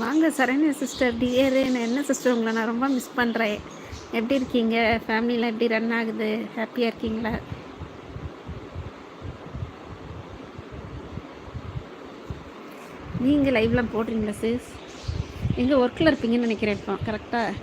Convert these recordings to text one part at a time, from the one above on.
வாங்க Saranya sister dear நான் என்ன சிஸ்டர் உங்களை நான் ரொம்ப மிஸ் பண்ணுறேன் எப்படி இருக்கீங்க? ஃபேமிலியில் எப்படி ரன் ஆகுது? ஹாப்பியாக இருக்கீங்களா? நீங்கள் லைவ்லாம் போடுறீங்களா சிஸ் எங்கே ஒர்க்கில் இருப்பீங்கன்னு நினைக்கிறேன் இப்போ கரெக்டாக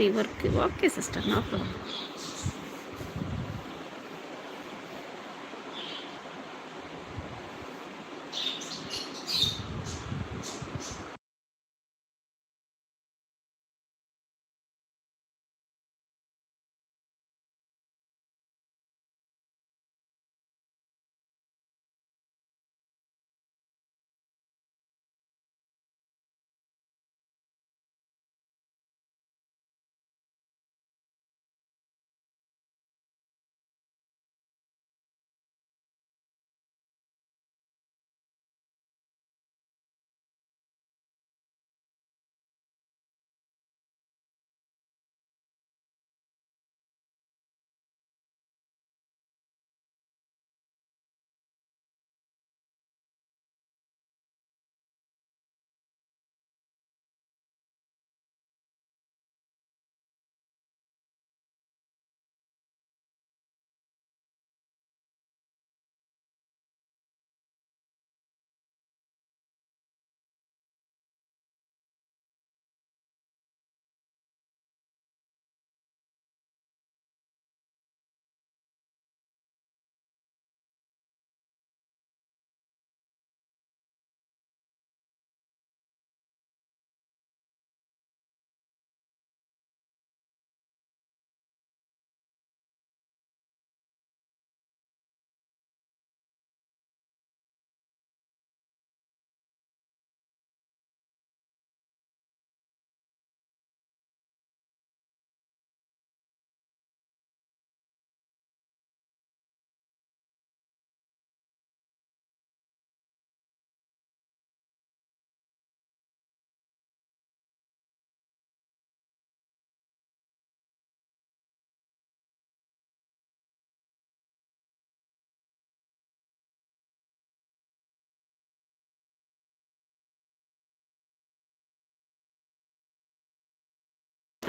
sorry work okay sister no problem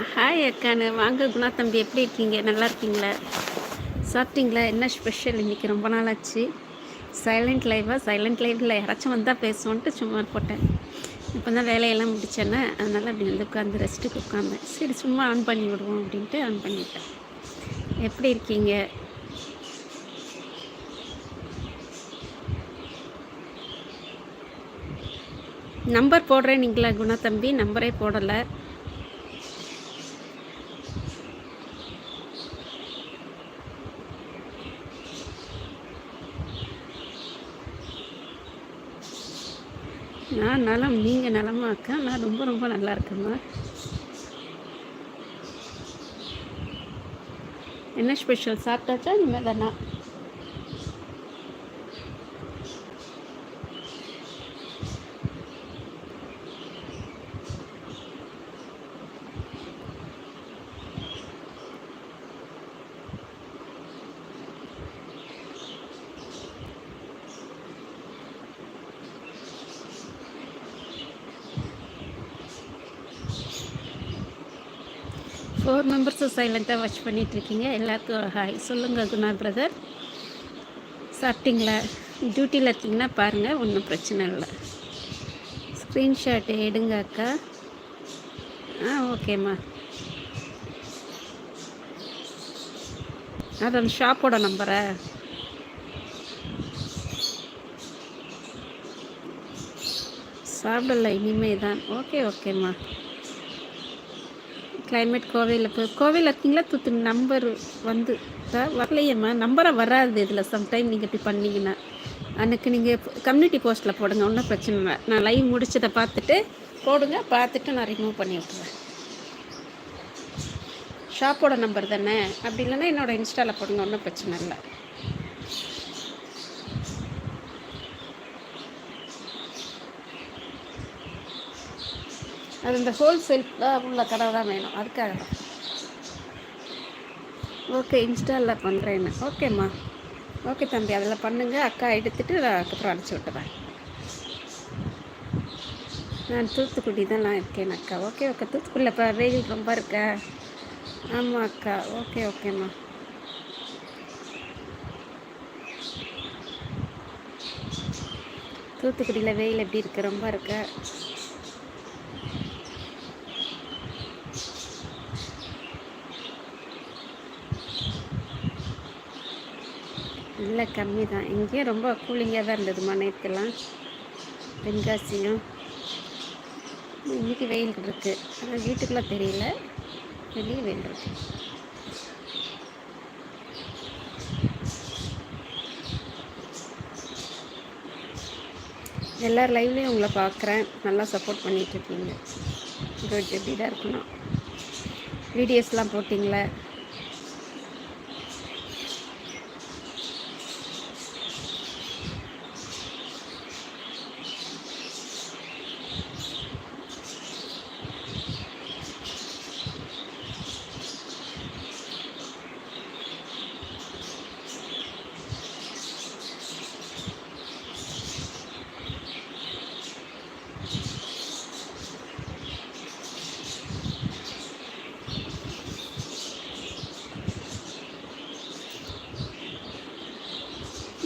hi அக்கானு. வாங்க குணா தம்பி எப்படி இருக்கீங்க? நல்லா இருக்கீங்களா? சாப்பிட்டீங்களா? என்ன ஸ்பெஷல் இன்றைக்கி ரொம்ப நாள் ஆச்சு சைலண்ட் லைவாக சைலண்ட் லைவில் யாராச்சும் வந்தால் பேசுவோன்ட்டு சும்மா போட்டேன். இப்போ தான் வேலையெல்லாம் முடித்தேன்னா அதனால் அப்படி வந்து உட்காந்து ரெஸ்ட்டுக்கு உட்காந்தேன் சரி சும்மா ஆன் பண்ணி விடுவோம் அப்படின்ட்டு ஆன் பண்ணிட்டேன். எப்படி இருக்கீங்க? நம்பர் போடுறேன் நீங்களா குணா தம்பி? நம்பரே போடலை. நான் நலம் நீங்கள் நலமா அக்கா நான் ரொம்ப ரொம்ப நல்லா இருக்கேம்மா. என்ன ஸ்பெஷல் சாப்பிட்டாச்சா? இனிமேல் தானா ஃபோர் சைலண்ட்டாக வாட்ச் பண்ணிகிட்ருக்கீங்க எல்லாத்துக்கும் ஹாய் சொல்லுங்கள் குணா பிரதர் சாப்பிட்டீங்களா? டியூட்டியில் இருக்கீங்கன்னா பாருங்கள் ஒன்றும் பிரச்சனை இல்லை. ஸ்க்ரீன்ஷாட் எடுங்க அக்கா. ஆ ஓகேம்மா அது அந்த ஷாப்போட நம்பரை சாப்பிடல இனிமே தான் ஓகே ஓகேம்மா கிளைமேட் கோவையில் போய் கோவையில் இருக்கீங்களா? தூத்து நம்பர் வந்து வரலையேம்மா. நம்பரை வராது இதில் சம்டைம் நீங்கள் இப்படி பண்ணிங்கன்னா. அன்றைக்கு நீங்கள் கம்யூனிட்டி போஸ்ட்டில் போடுங்க ஒன்றும் பிரச்சனை இல்லை. நான் லைவ் முடிச்சதை பார்த்துட்டு போடுங்க பார்த்துட்டு நான் ரிமூவ் பண்ணி விட்டுறேன் ஷாப்போட நம்பர் தானே? அப்படி இல்லைன்னா என்னோடய இன்ஸ்டாவில் போடுங்க ஒன்றும் பிரச்சனை இல்லை. அது இந்த ஹோல்சேல் உள்ள கடை தான் வேணும். அதுக்காக. தான் ஓகே இன்ஸ்டாலில் பண்ணுறேன்னு ஓகேம்மா ஓகே தம்பி அதில் பண்ணுங்கள் அக்கா எடுத்துகிட்டு நான் அதுக்கப்புறம் அனுப்பிச்சி விட்டுறேன். நான் தூத்துக்குடி தான் நான் இருக்கேன் அக்கா. ஓகே ஓகே தூத்துக்குடியில் இப்போ வெயில் ரொம்ப இருக்கா. ஆமாம் அக்கா. ஓகே ஓகேம்மா தூத்துக்குடியில் வெயில் எப்படி இருக்குது ரொம்ப இருக்கா. இல்லை கம்மி தான். இங்கேயும் ரொம்ப கூலிங்காக தான் இருந்ததுமா நேற்றுலாம் தென்காசியும். இன்றைக்கி வெயில் இருக்குது ஆனால் வீட்டுக்குள்ளே தெரியல. வெளியே வெயில் இருக்கு. எல்லார் லைவ்லேயும் உங்களை பார்க்குறேன் நல்லா சப்போர்ட் பண்ணிகிட்ருக்கீங்க குட் எப்படி தான் இருக்கணும் வீடியோஸ்லாம் போட்டிங்களே.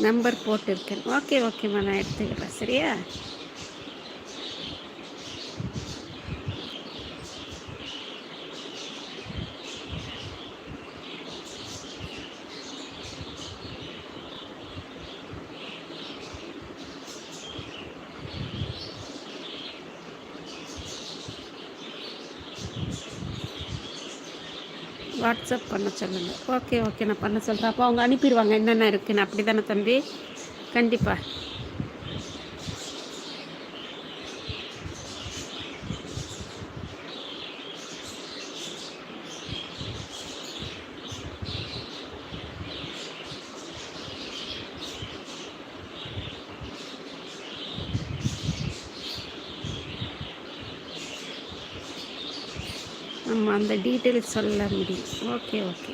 நம்பர் போட்டிருக்கேன். ஓகே ஓகேம்மா நான் எடுத்துக்கிறேன். சரியா? வாட்ஸ்அப் பண்ண சொல்லுங்கள் ஓகே ஓகே நான் பண்ண சொல்கிறேன் அப்போ அவங்க அனுப்பிடுவாங்க. என்னென்ன இருக்குன்னு. அப்படி தானே தம்பி? கண்டிப்பாக அந்த டீட்டெயில்ஸ் சொல்ல முடியும். ஓகே ஓகே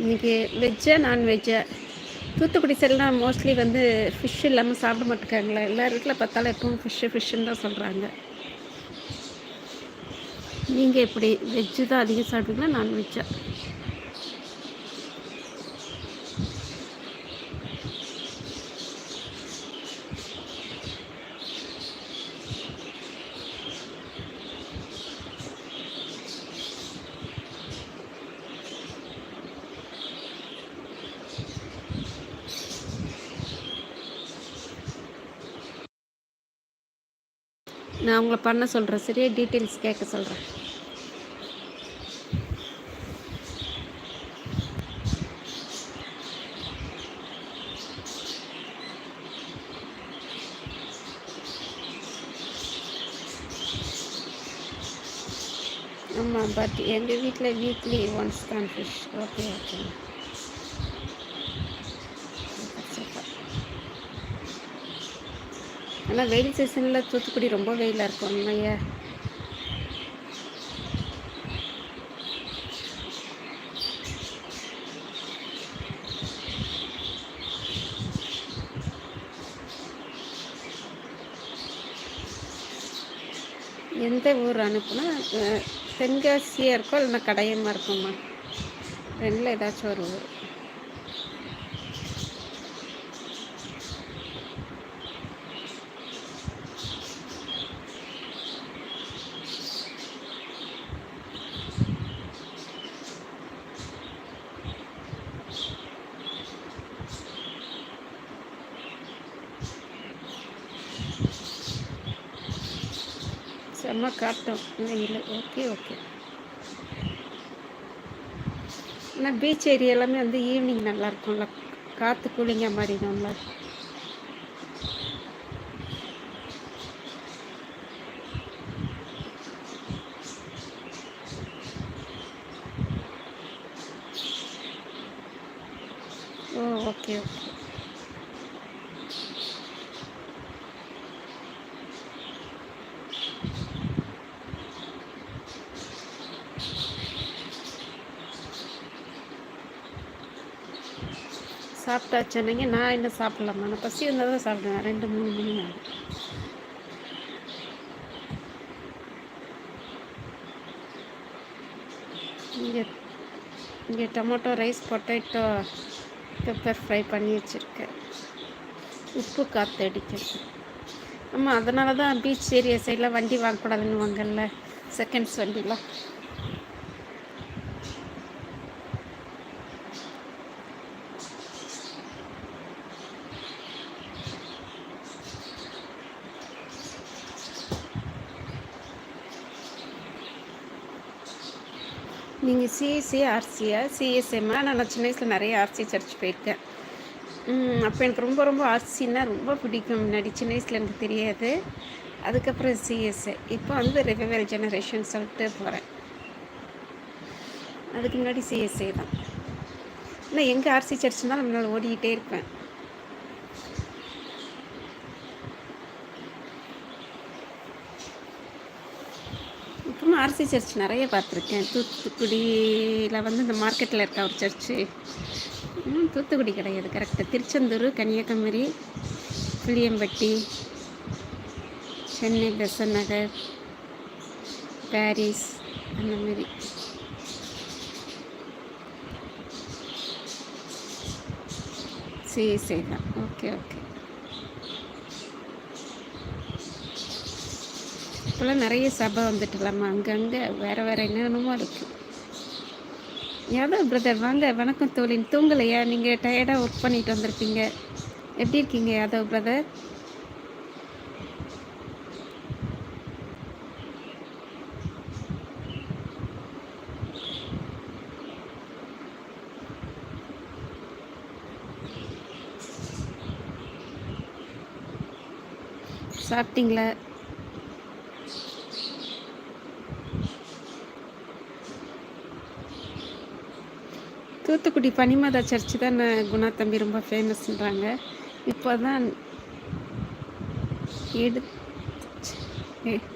இன்றைக்கி வெஜ்ஜா நான்வெஜ்ஜா தூத்துக்குடி சைடெலாம் மோஸ்ட்லி வந்து ஃபிஷ் இல்லாமல் சாப்பிட மாட்டேங்காங்களா எல்லா வீட்டில் பார்த்தாலும் எப்பவும் ஃபிஷ்ஷு ஃபிஷ்ஷுன்னு தான் சொல்கிறாங்க நீங்கள் எப்படி வெஜ்ஜு தான் அதிகம் சாப்பிடுவீங்களா நான்வெஜ்ஜா நான் உங்களை பண்ண சொல்கிறேன் சரியா? டீட்டெயில்ஸ் கேட்க சொல்கிறேன் ஆமாம் பட் எங்கள் வீட்டில் வீக்லி ஒன்ஸ் தான் ஃபிஷ் ஓகே ஓகே ஆனால் வெயில் சீசனில் தூத்துக்குடி ரொம்ப வெயிலாக இருக்கும். உண்மையா எந்த ஊர் அனுப்புனா தென்காசியாக இருக்கோ இல்லைன்னா கடையமாக இருக்கும்மா. ரெண்டில் ஏதாச்சும் ஒரு ஊர். சாப்பிட்டோம் இல்லை இல்லை ஓகே ஓகே. ஆனால் பீச் ஏரியா எல்லாமே வந்து ஈவினிங் நல்லா இருக்கும்ல. காற்று கூலிங்காக மாறிடும்ல. ஓ ஓகே ஓகே. சாப்பிட்டாச்சுன்னீங்க நான் இன்னும் சாப்பிட்லாமா? நான் பசி இருந்தால் தான் சாப்பிடுவேன். ரெண்டு மூணு மணி ஆகும் இங்கே இங்கே tomato rice potato pepper fry பண்ணி வச்சுருக்கேன். உப்பு காற்று அடிக்கிறது. ஆமாம் அதனால தான் பீச் ஏரியா சைடில் வண்டி வாங்கக்கூடாதுன்னு வாங்கல்ல செகண்ட்ஸ் வண்டிலாம். நீங்கள் சிஎஸ்சி ஆர்சியா சிஎஸ்எம்மா நான் சின்ன வயசில் நிறைய ஆர்சி சர்ச் போயிருக்கேன். அப்போ எனக்கு ரொம்ப ரொம்ப ஆர்சின்னா ரொம்ப பிடிக்கும். முன்னாடி சின்ன வயசில் எனக்கு தெரியாது. அதுக்கப்புறம் சிஎஸ்ஏ இப்போ வந்து ரிவைவல் ஜெனரேஷன் சொல்லிட்டு போகிறேன் அதுக்கு முன்னாடி சிஎஸ்ஐ தான். ஆனால் எங்கே ஆர்சி சர்ச்னால் நம்மளால் ஓடிக்கிட்டே இருப்பேன் அப்புறமா ஆர்சி சர்ச் நிறைய பார்த்துருக்கேன். தூத்துக்குடியில் வந்து இந்த மார்க்கெட்டில் இருக்க ஒரு சர்ச்சு. இன்னும் தூத்துக்குடி கிடையாது கரெக்டாக திருச்செந்தூர் கன்னியாகுமரி புளியம்பட்டி சென்னை பெசன் நகர் பாரிஸ் அந்த மாதிரி. சரி சரி தான். Okay okay. இப்போல்லாம் நிறைய சபை வந்துட்டுலாமா? அங்கங்கே வேறு வேறு என்னென்னமோ இருக்குது யாதவ் பிரதர் வாங்க. வணக்கம் தோழின் தூங்கலையா? நீங்கள் டயர்டாக ஒர்க் பண்ணிட்டு வந்திருப்பீங்க. எப்படி இருக்கீங்க யாதவ் பிரதர் சாப்பிட்டீங்களா? தூத்துக்குடி பனிமாதா சர்ச்சு தான் குணா தம்பி ரொம்ப ஃபேமஸ்ன்றாங்க இப்போ தான்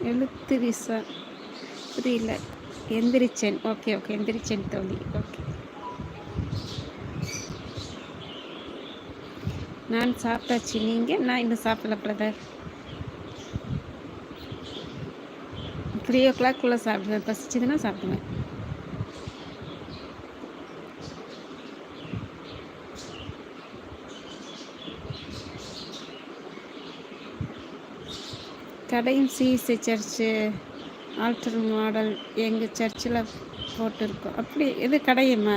எழுத்து விசா புரியல. எந்திரிச்சேன். ஓகே ஓகே எந்திரிச்சேன் தோழி. ஓகே. நான் சாப்பிட்டாச்சு. நீங்கள் நான் இன்னும் சாப்பிடல பிரதர் த்ரீ ஓ கிளாக்குள்ளே சாப்பிடுவேன். பசிச்சதுன்னா சாப்பிடுவேன். கடையும் சிஎஸ்சி சர்ச்சு ஆல்டர் மாடல் எங்கள் சர்ச்சில் போட்டிருக்கோம். அப்படி இது கடையுமா?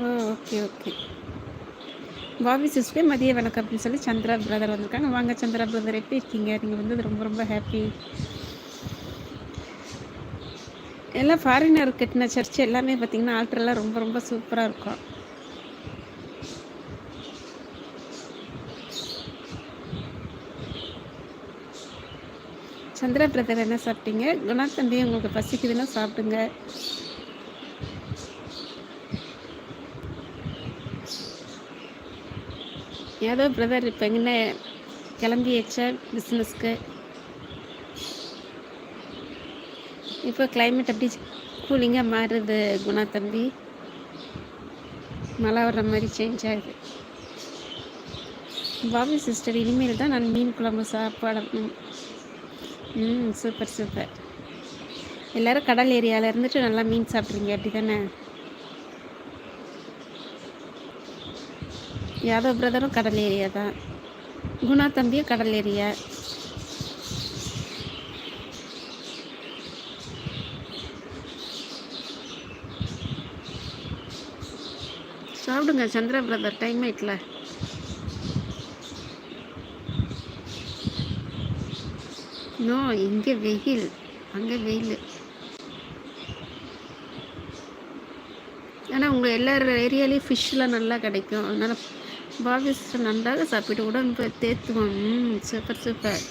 Oh okay okay Bobby sister மதிய வணக்கம் அப்படின்னு சொல்லி சந்திரா பிரதர் வந்திருக்காங்க. வாங்க சந்திரா பிரதர் எப்படி இருக்கீங்க? நீங்கள் வந்து ரொம்ப ரொம்ப ஹாப்பி எல்லாம் ஃபாரினர் கட்டின சர்ச் எல்லாமே பார்த்தீங்கன்னா ஆல்டர்லாம் ரொம்ப ரொம்ப சூப்பராக இருக்கும். சந்திர பிரதர் என்ன சாப்பிட்டீங்க? குணா தம்பி உங்களுக்கு பசிக்குதுன்னா சாப்பிடுங்க. ஏதோ பிரதர் இப்போ என்ன கிளம்பியாச்சா பிஸ்னஸ்க்கு இப்போ கிளைமேட் அப்படி கூலிங்காக மாறுது குணா தம்பி? மழை வர்ற மாதிரி சேஞ்ச் ஆகுது. பாபி சிஸ்டர் இனிமேல் தான் நான் மீன் குழம்பு சாப்பிடணும். ம் சூப்பர் சூப்பர் எல்லோரும் கடல் ஏரியாவில் இருந்துட்டு நல்லா மீன் சாப்பிட்றீங்க அப்படி தானே யாதவ் பிரதரும் கடல் ஏரியா தான். குணா தம்பியும் கடல் ஏரியா. சாப்பிடுங்க சந்திரா பிரதர் டைம் ஆயிட்டல. நோ இங்கே வெயில். அங்கே வெயில். ஆனால் உங்கள் எல்லா ஏரியாலேயும் ஃபிஷ்லாம் நல்லா கிடைக்கும். அதனால் பாவிஸ்ட்டு நன்றாக சாப்பிட்டு உடம்பு தேத்துவோம். சூப்பர் சூப்பர்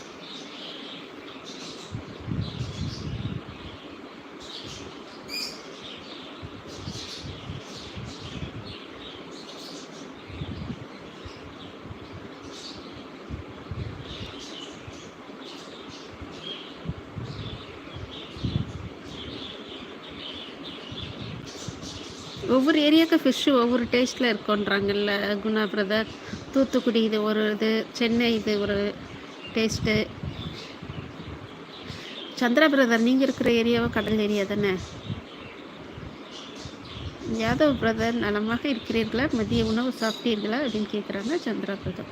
ஒவ்வொரு ஏரியாவுக்கு ஃபிஷ்ஷு ஒவ்வொரு டேஸ்ட்டில் இருக்குன்றாங்கல்ல குணா பிரதர். தூத்துக்குடி இது ஒரு இது சென்னை இது ஒரு டேஸ்ட்டு. சந்திரா பிரதர் நீங்கள் இருக்கிற ஏரியாவோ கடல் ஏரியா தானே? யாதவ் பிரதர் நலமாக இருக்கிறீர்களா? மதிய உணவு சாப்பிட்டீர்களா அப்படின்னு கேட்குறாங்க சந்திரா பிரதர்.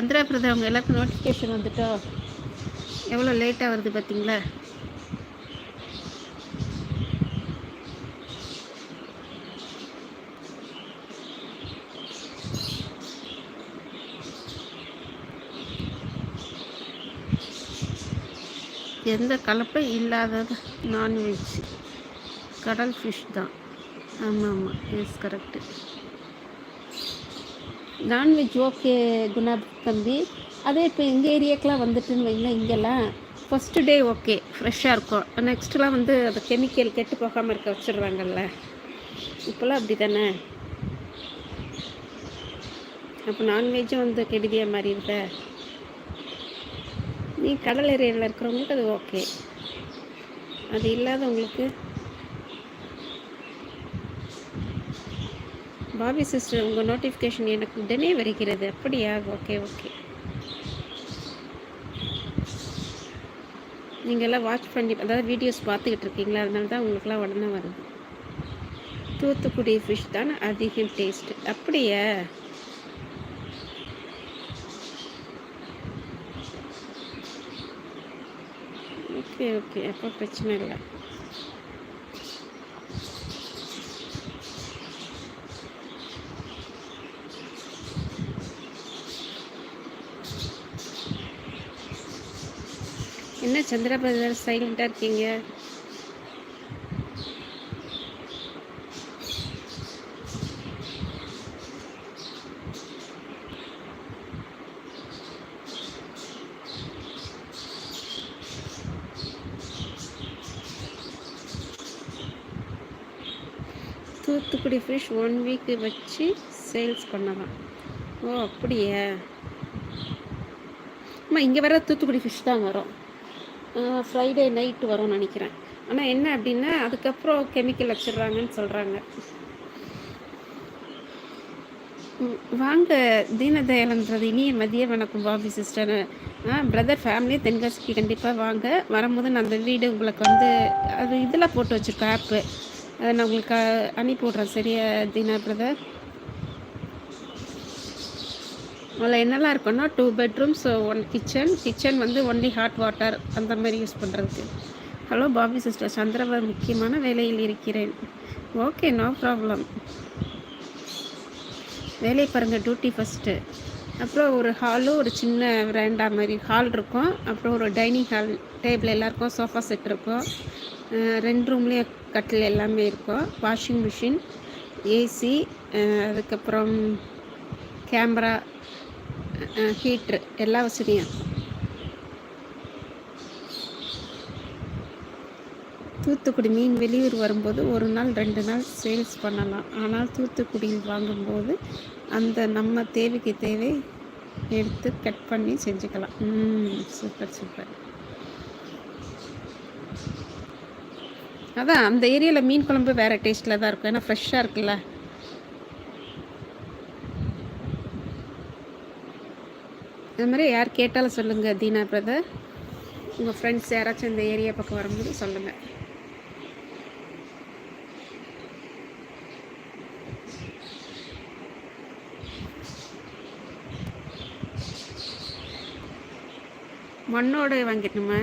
சந்திரா பிரதர் அவங்க எல்லாருக்கும் நோட்டிஃபிகேஷன் வந்துட்டோம் எவ்வளோ லேட்டாக வருது பார்த்தீங்களா எந்த கலப்பும் இல்லாதது நான்வெஜ் கடல் ஃபிஷ் தான். ஆமாம் ஆமாம் yes correct non veg okay Guna தம்பி. அதே இப்போ எங்கள் ஏரியாக்கெலாம் வந்துட்டுன்னு வைங்களேன் இங்கெல்லாம் ஃபஸ்ட்டு டே ஓகே ஃப்ரெஷ்ஷாக இருக்கும். நெக்ஸ்ட்லாம் வந்து அது கெமிக்கல் கெட்டு போகாமல் இருக்க வச்சிடுறாங்கல்ல இப்போல்லாம் அப்படி தானே அப்போ நான்வெஜ்ஜும் வந்து கெடுதியாக மாதிரி இருக்க? நீ கடல் ஏரியாவில் இருக்கிறவங்களுக்கு அது ஓகே அது இல்லாதவங்களுக்கு பாபி சிஸ்டர் உங்கள் நோட்டிஃபிகேஷன் எனக்கு உடனே வருகிறது. அப்படியா ஓகே ஓகே நீங்கள்லாம் வாட்ச் பண்ணி அதாவது வீடியோஸ் பார்த்துக்கிட்டு இருக்கீங்களா? அதனால தான் உங்களுக்குலாம் உடனே வருது. தூத்துக்குடி ஃபிஷ் தான் அதிகம் டேஸ்ட்டு அப்படியா? ஓகே ஓகே அப்போ பிரச்சனை இல்லை. என்ன சந்திர பிரதர் சைலண்டாக இருக்கீங்க? தூத்துக்குடி ஃபிஷ் ஒன் வீக் வச்சு சேல்ஸ் பண்ணலாம். ஓ அப்படியா? அம்மா இங்கே வர தூத்துக்குடி ஃபிஷ் தான் வரும். ஃப்ரைடே நைட்டு வரும்னு நினைக்கிறேன். ஆனால் என்ன அப்படின்னா அதுக்கப்புறம் கெமிக்கல் வச்சிடுறாங்கன்னு சொல்கிறாங்க வாங்க தீனதயாளன்றது இனிய மதிய வணக்கம் பாபி சிஸ்டர் ஆ பிரதர் ஃபேமிலி தென்காசிக்கு கண்டிப்பாக வாங்க. வரும்போது நான் அந்த வீடு உங்களுக்கு வந்து அது இதில் போட்டு வச்சுருக்கேன் ஆப்பு அதை நான் உங்களுக்கு அனுப்பி விட்றேன் சரியா தீனா பிரதர் அதில் என்னெல்லாம் இருக்குன்னா two bedrooms one kitchen kitchen வந்து ஒன்லி ஹாட் வாட்டர் அந்த மாதிரி யூஸ் பண்ணுறதுக்கு ஹலோ பாபி சிஸ்டர் சந்திரவர் முக்கியமான வேலையில் இருக்கிறேன். ஓகே நோ ப்ராப்ளம் வேலையை பாருங்கள் டியூட்டி ஃபஸ்ட்டு அப்புறம் ஒரு ஹாலும் ஒரு சின்ன வேண்டா மாதிரி ஹால் இருக்கும். அப்புறம் ஒரு டைனிங் ஹால் டேபிள் எல்லாருக்கும் சோஃபா செட் இருக்கும். ரெண்டு ரூம்லேயும் கட்டில் எல்லாமே இருக்கும். வாஷிங் மிஷின் ஏசி அதுக்கப்புறம் கேமரா ஹீட்ரு எல்லா வசதியும். தூத்துக்குடி மீன் வெளியூர் வரும்போது ஒரு நாள் ரெண்டு நாள் சேல்ஸ் பண்ணலாம். ஆனால் தூத்துக்குடியில் வாங்கும்போது அந்த நம்ம தேவைக்கு தேவை எடுத்து கட் பண்ணி செஞ்சுக்கலாம். சூப்பர் சூப்பர் அதான் அந்த ஏரியாவில் மீன் குழம்பு வேறு டேஸ்ட்டில் தான் இருக்கும். ஏன்னா ஃப்ரெஷ்ஷாக இருக்குல்ல. அது மாதிரி யார் கேட்டாலும் சொல்லுங்கள் தீனா பிரதர் உங்கள் ஃப்ரெண்ட்ஸ் யாராச்சும் இந்த ஏரியா பக்கம் வரும்போது சொல்லுங்கள் மண்ணோடு வாங்கிடணுமா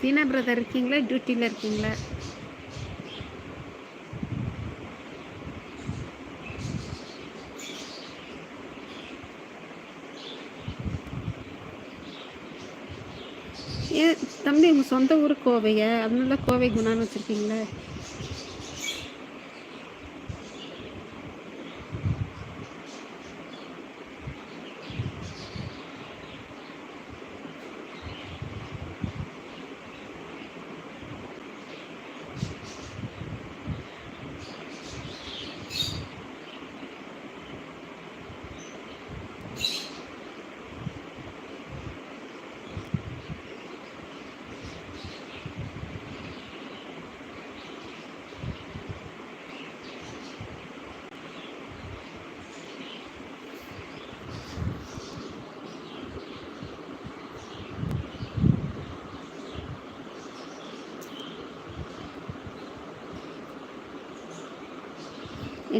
தீனா பிரதர் இருக்கீங்களா? டியூட்டியில் இருக்கீங்களா? ஏ தம்பி உங்கள் சொந்த ஊர் கோவையை? அதனால கோவை குணான்னு வச்சுருக்கீங்களே.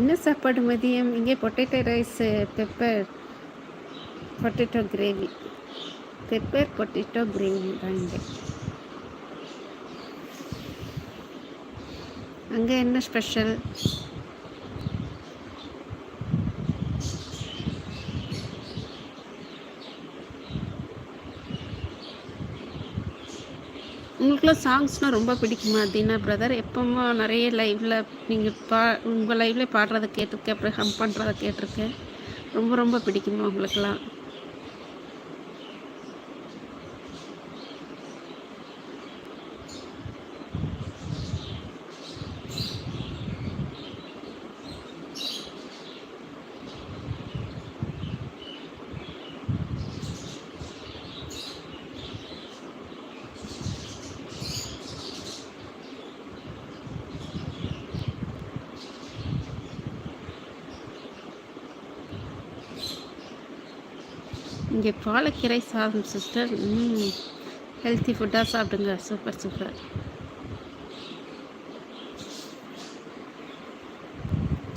என்ன சாப்பாடு மதியம்? இங்கே potato rice pepper potato gravy pepper potato gravy தான் இங்கே. அங்கே என்ன ஸ்பெஷல் உங்களுக்குலாம் சாங்ஸ்னால் ரொம்ப பிடிக்குமா? தீனா பிரதர் எப்போமா நிறைய லைவில் நீங்கள் பா உங்கள் லைவ்லேயே பாடுறதை கேட்டிருக்கேன் அப்புறம் ஹம் பண்ணுறத கேட்டிருக்கேன் ரொம்ப ரொம்ப பிடிக்குமா உங்களுக்குலாம் இங்கே பாலக்கீரை சாதம் சிஸ்டர் ஹெல்த்தி ஃபுட்டாக சாப்பிடுங்க. சூப்பர் சூப்பர்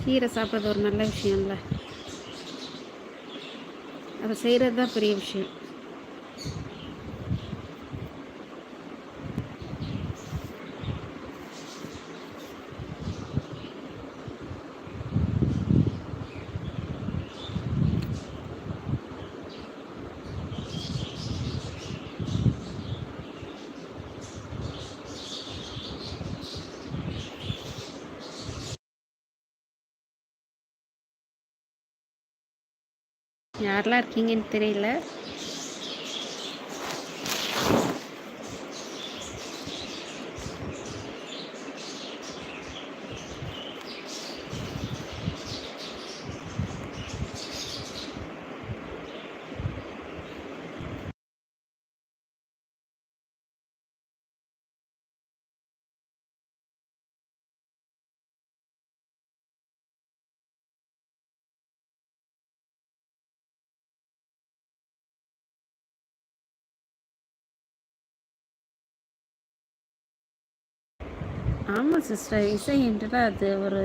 கீரை சாப்பிட்றது ஒரு நல்ல விஷயம்ல. அதை செய்கிறது தான் பெரிய விஷயம். யாரெல்லாம் இருக்கீங்கன்னு தெரியல. ஆமாம் சிஸ்டர் இசை என்றால் அது ஒரு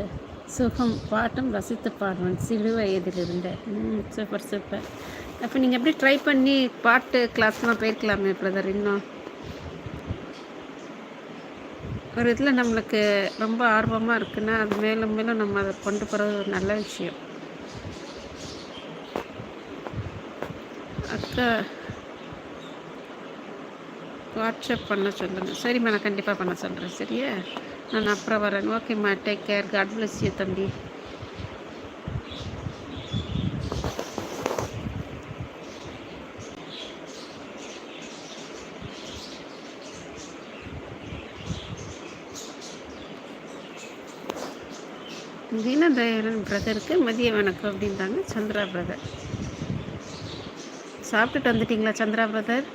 சுகம். பாட்டும் ரசித்து பாடுவேன். சிறு வயதிலிருந்து. ம் சூப்பர் சூப்பர் அப்போ நீங்கள் எப்படி ட்ரை பண்ணி பாட்டு கிளாஸ்லாம் போயிருக்கலாமே பிரதர் இன்னும் ஒரு இதில் நம்மளுக்கு ரொம்ப ஆர்வமாக இருக்குன்னா அது மேலும் மேலும் நம்ம அதை கொண்டு போகிறது ஒரு நல்ல விஷயம். அக்கா வாட்ஸ்அப் பண்ண சொல்லுங்கள் சரிம்மா நான் கண்டிப்பாக பண்ண சொல்கிறேன் சரியா? நான் அப்புறம் வரேன் ஓகேம்மா take care god bless you தம்பி தீனதயாளன் பிரதருக்கு மதிய வணக்கம் அப்படின்றாங்க சந்திரா பிரதர் சாப்பிட்டுட்டு வந்துட்டீங்களா சந்திரா பிரதர்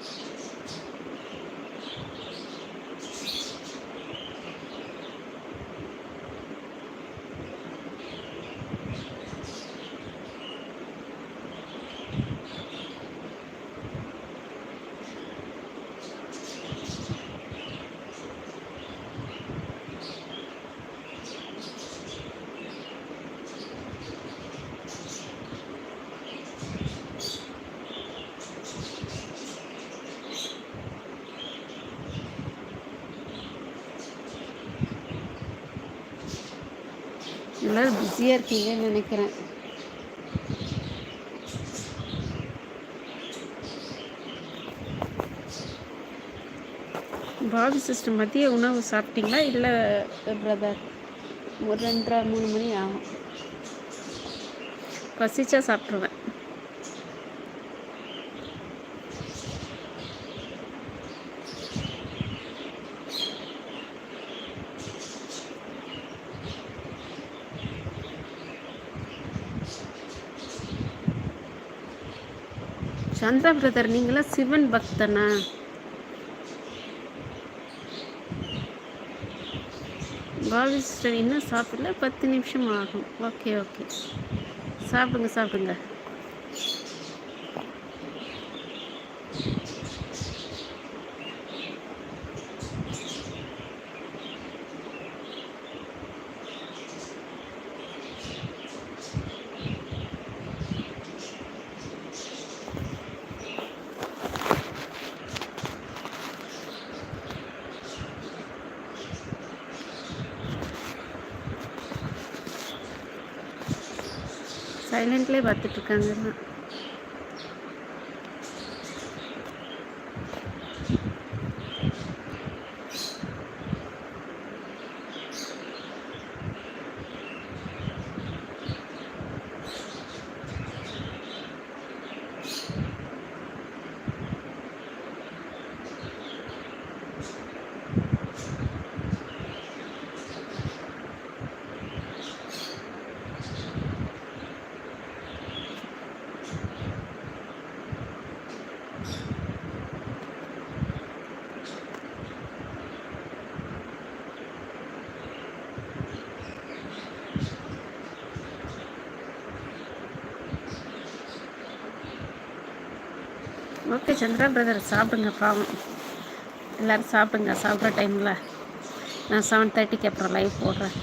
எல்லோரும் பிஸியாக இருக்கீங்கன்னு நினைக்கிறேன். பாபி சிஸ்டம் மதிய உணவு சாப்பிட்டீங்களா? இல்லை பிரதர் ஒரு ரெண்டரை மூணு மணி ஆகும். பசிச்சா சாப்பிட்ருவேன் சந்திர பிரதர் நீங்களாம் சிவன் பக்தனா? பாபி சிஸ்டர் இன்னும் சாப்பிடல பத்து நிமிஷம் ஆகும். ஓகே ஓகே சாப்பிடுங்க சாப்பிடுங்க. சைலண்ட்லேயே பார்த்துட்ருக்காங்க ஓகே சந்திரா பிரதர் சாப்பிடுங்க பாவம். எல்லோரும் சாப்பிடுங்க சாப்பிட்ற டைமில் நான் செவன் தேர்ட்டிக்கு அப்புறம் லைவ் போடுறேன்.